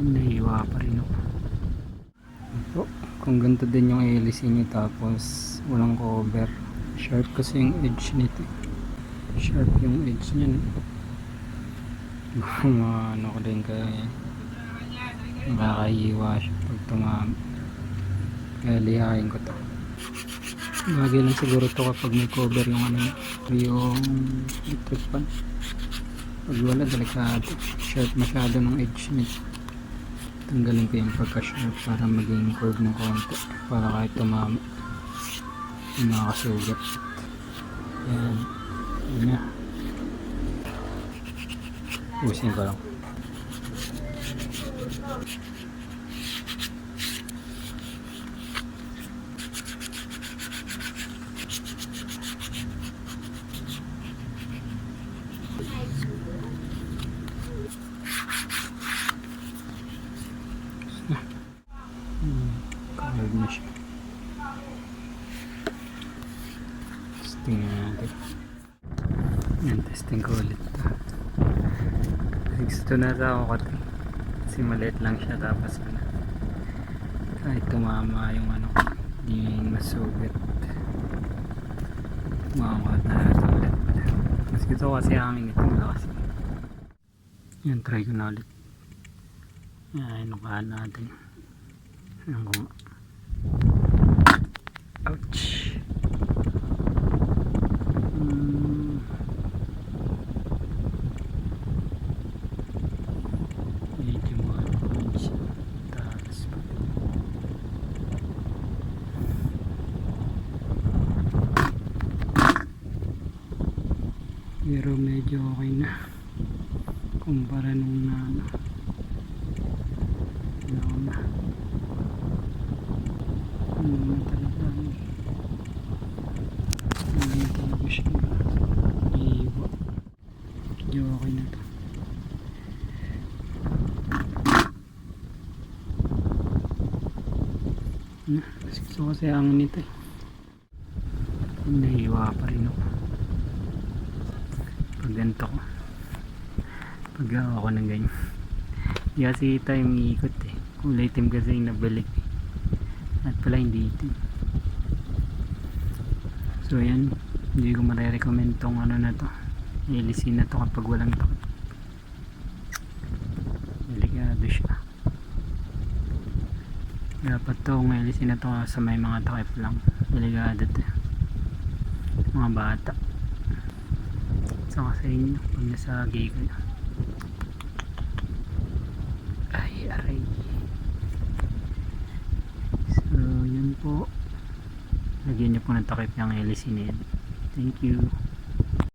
Naiwa pa rin ako. Ito, kung ganito din yung hélice niya tapos walang cover. Sharp kasi yung edge nito. Sharp yung edge? Mga ano ko din kaya nakakahiwa siya pag tumama. Kaya lihain ko to. Bagay lang siguro to kapag may cover yung ano yung electric fan. Pag wala delikado. Sharp masyado ng edge nito. Tanggalin ko yung pagka-sharp para maging curve ng konti. Para kahit tumama. Yung makakasugat. Yan. Yun na. Usin ko lang. Hmm, Curve na siya. Testing na natin. Yan, testing ko ulit to. Gusto na sa ako kasi. Kasi maliit lang siya tapos ano. Kahit tumama yung ano ko, hindi masugat. Makakat na natin ulit. Mas gusto ko kasi hangin ito malakas. Yan, try ko na ulit. Yan, inukaan natin. Yan ko. Ouch! Hmm. Medyo ano pa rin siya. Taas pa. Pero medyo okay na. Kumpara nung na ano. Ano na. Ano na talaga. Ano na talaga siya. Iiwa. Medyo okay na to. Gusto kasi ang nito eh. Naiiwa pa rin ako. Pag ganito ko. Pag ako ng ganyan. Hindi kasi tayo umiikot eh. Kulay itim kasi yung nabalik. At pala hindi itim. So yan. Hindi ko marirecommend tong ano na to. Ilisin na to kapag walang takot. Delikado siya. Dapat tong ilisin na to sa may mga takip lang. Delikado to. Mga bata. Saka sa inyo pag nasa gay kayo. Ay, aray. So, yun po. Lagyan nyo po ng takip yung hélice na. Thank you.